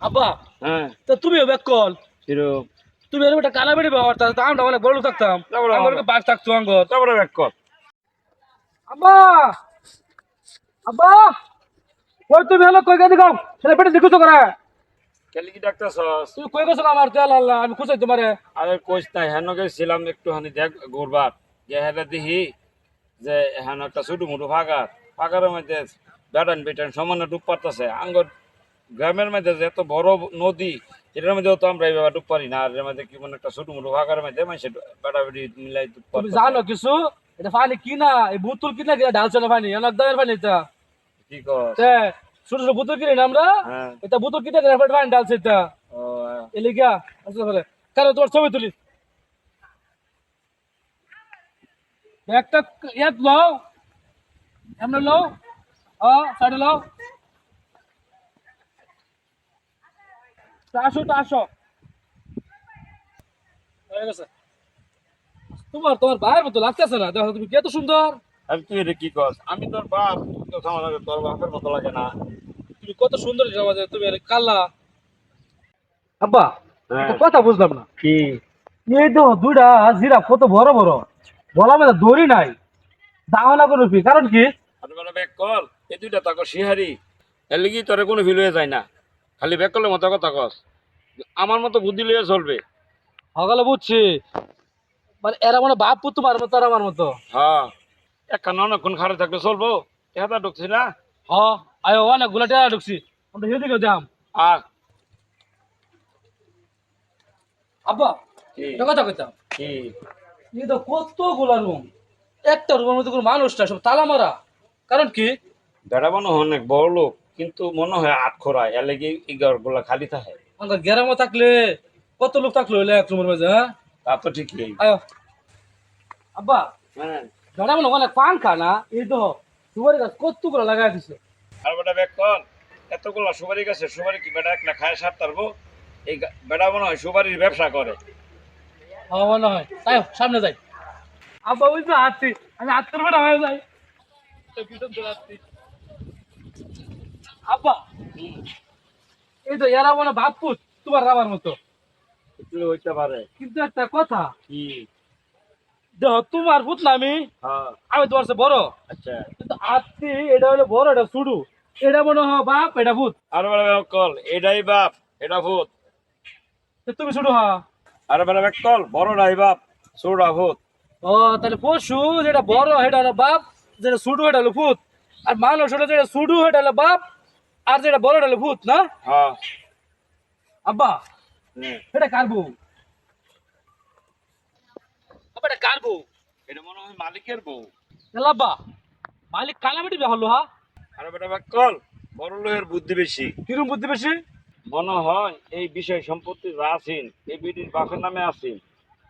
আব্বা হ্যাঁ। তো তুমিও ব্যাক কল তুমি এরকম একটা কালা বেড়ি ব্যবহার আমরা অনেক বড় থাকতাম। আমার বাস থাকতো তারপরে ব্যাক কর। আব্বা আব্বা ওই তুমি হলো কই গেদি গাও ছেলে পেটে দেখো তো করে। কেলি কি ডাক্তার সস? তুমি কই গেছো আমার? তেল আল্লাহ আমি খুঁজাই তোমারে। আরে কোচ নাই হেন গেছিলাম একটুখানি দেখ ঘুরবার। যে হেলে দেখি যে হেন একটা ছোটো মোটো ফাঁকার ফাঁকারের মধ্যে বেটান বেটান সমানে ডুব পারতেছে। আঙ্গর গ্রামের মধ্যে যে এত বড় নদী এটার মধ্যেও তো আমরা এইভাবে ডুব পারি না আর এর মধ্যে কি মানে একটা ছোটো মোটো ফাঁকার মধ্যে মানুষের বেটা বেটি মিলাই ডুব। জানো কিছু? এটা পানি কি না এই বোতল কি না কি ঢালছে না পানি অনেক দামের পানি এটা। কি তে ছোট ছোট বোতল কিনে আমরা? হ্যাঁ। এটা বোতল কিনে না পানি ঢালছে এটা। হ্যাঁ। এলে গিয়া আসলে ফেলে কারও তোমার ছবি তুলি। একটা এক লও। লও। সাইডে লও। আসো তো আসো। হয়ে গেছে। তোমার তোমার ভাইয়ের মতো লাগতেছে না? দেখো তুমি কত সুন্দর। আমি তুই এটা কি কর আমি তোর বাপ তুই তো আমার লাগে তোর বাপের মতো লাগে না। তুমি কত সুন্দর সমাজে তুমি আর আব্বা হ্যাঁ। কথা বুঝলাম না। কি? এই তো দুইটা জিরা কত বড় বড়। বলা মেলা দড়ি নাই। দাও না কোনো কারণ কি? আমি বলে ব্যাক কল এই দুইটা তাকো শিহারি। এর লিগি তোরে কোনো ফিল হয়ে যায় না। খালি ব্যাক করলে মতো কথা কস। আমার মতো বুদ্ধি লিয়ে চলবে। সকালে বুঝছি। মানে এরা মানে বাপ পুত্র মার মতো আর আমার মতো। হ্যাঁ। একখান অনেকক্ষণ খারে থাকলে চলবো। এটা ঢুকছি না? হ আয়ো অনেকগুলা টেরা ঢুকছি। আমরা সেদিকে যাম। আর? আব্বা কি? কথা কইতাম। কি? এই তো কতগুলা রুম। একটা রুমের মধ্যে কোনো মানুষটা সব তালা মারা। কারণ কি? হয় অনেক বড় লোক। কিন্তু মনে হয় আট খোরায় এর লেগে গুলা খালি থাকে। আমার গ্যারামে থাকলে কত লোক থাকল হইলে এক রুমের মাঝে হ্যাঁ? তা তো ঠিকই। আয়ো। আব্বা হ্যাঁ। বেড়া মনে অনেক পান খানা এই তো সুপারি গাছ কতগুলা লাগাই দিছে। আর বেটা কল এতগুলা সুপারি গাছে সুপারি কি বেটা একলা খায় সার তারবো? এই গা- বেটা মনে হয় সুপারির ব্যবসা করে। আমার মনে হয়। তাই সামনে যাই। আব্বা ওই তো হাঁটছি আমি করব না হয়ে যাই। তো পিছন ধরে হাঁটছি। আব্বা! এই তো এরা মনে ভাবপুত তোমার আমার মতো। হইতে পারে। কিন্তু একটা কথা কি? দেখো তোমার পুত না আমি? হ্যাঁ। আমি তোমার চেয়ে বড়। আচ্ছা। কিন্তু আত্মি এটা হলো বড় এটা শুরু। এটা মনে হয় বাপ এটা ভূত। আর বেলা কল এটাই বাপ এটা ভূত। তুমি শুরু হা আর বেলা কল বড় নাই বাপ ছোড়া ভূত। ও তাহলে পশু যেটা বড় সেটা হলো বাপ যেটা শুরু এটা হলো ভূত। আর মানুষ হলো যেটা শুরু এটা হলো বাপ। আর যেটা বড় হলো ভূত না? হ্যাঁ। আব্বা এটা কার বউ? আব্বা এটা কার বউ? এটা মনে হয় মালিকের বউ। আব্বা মালিক কালামিটি বিয়া হলো হা আর বেটা কল। বড় লোকের বুদ্ধি বেশি। কিরম বুদ্ধি বেশি? মনে হয় এই বিষয় সম্পত্তি যা আছেন এই বিটির বাপের নামে আছেন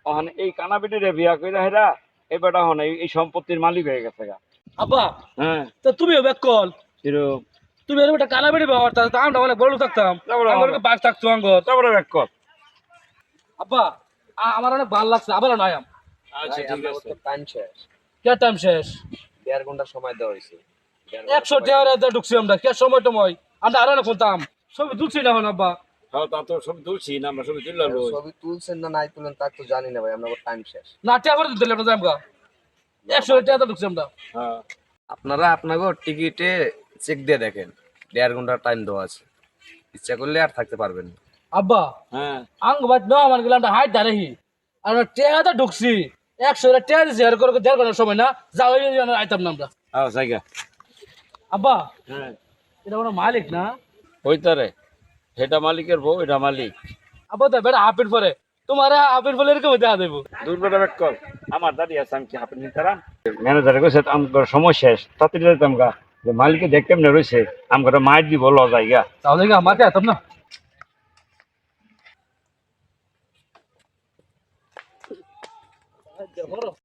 ওখানে এই কানা বিটিরে বিয়া করে হেরা এই বেটা হন এই এই সম্পত্তির মালিক হয়ে গেছে গা। আব্বা হ্যাঁ। তো তুমিও ব্যাক কল। কিরম? তুমি এরকম একটা কালামিটি ব্যবহার তো আমরা অনেক বড় থাকতাম। বাস থাকতো আঙ্গর। তারপরে ব্যাক কল। আব্বা আমার অনেক ভালো লাগছে আবার নয় আম। আচ্ছা ঠিক আছে। টাইম শেষ কে টাইম শেষ? দেড় ঘণ্টা সময় দেওয়া হয়েছে। একশো টাকা ঢুকছি আমরা কে সময় টময়? আমরা আরও না খুলতাম সবই তুলছি না আব্বা? হ্যাঁ তা তো সব তুলছি না আমরা সবই তুললাম ছবি তুলছেন না নাই তুলেন তা তো জানি না ভাই আমরা টাইম শেষ। না টাকা করে আমরা একশো টাকা ঢুকছি আমরা। হ্যাঁ। আপনারা আপনাকে টিকিটে চেক দিয়ে দেখেন। দেড় ঘণ্টা টাইম দেওয়া আছে। ইচ্ছা করলে আর থাকতে পারবেন না। আব্বা হ্যাঁ। আঙ্গ বাদ ন আমার গেলাম হাইট দাঁড়াহি আর আমরা টেহা তো ঢুকছি। একশো টেহা দিছি আর করে দেড় ঘণ্টার সময় না। যাও এই যে আমরা আইতাম না আমরা হ্যাঁ জায়গা। আব্বা হ্যাঁ। এটা আমার মালিক না? ওইতারে এটা মালিকের বউ এটা মালিক। আব্বা তো বেটা হাফের পরে। তোমার হাফের পরে এরকম দেখা দেবো। দূর বেটা ব্যাক কল আমার দাঁড়ি আছে আমি কি হাঁপে নিতে ম্যানেজারে কইছে আমার সময় শেষ। তাড়াতাড়ি যেতাম গা। যে মালিকে দেখতে এমনি রয়েছে আমার মাইট দিব ল জায়গা তাহলে কি আমাকে আইতাম না।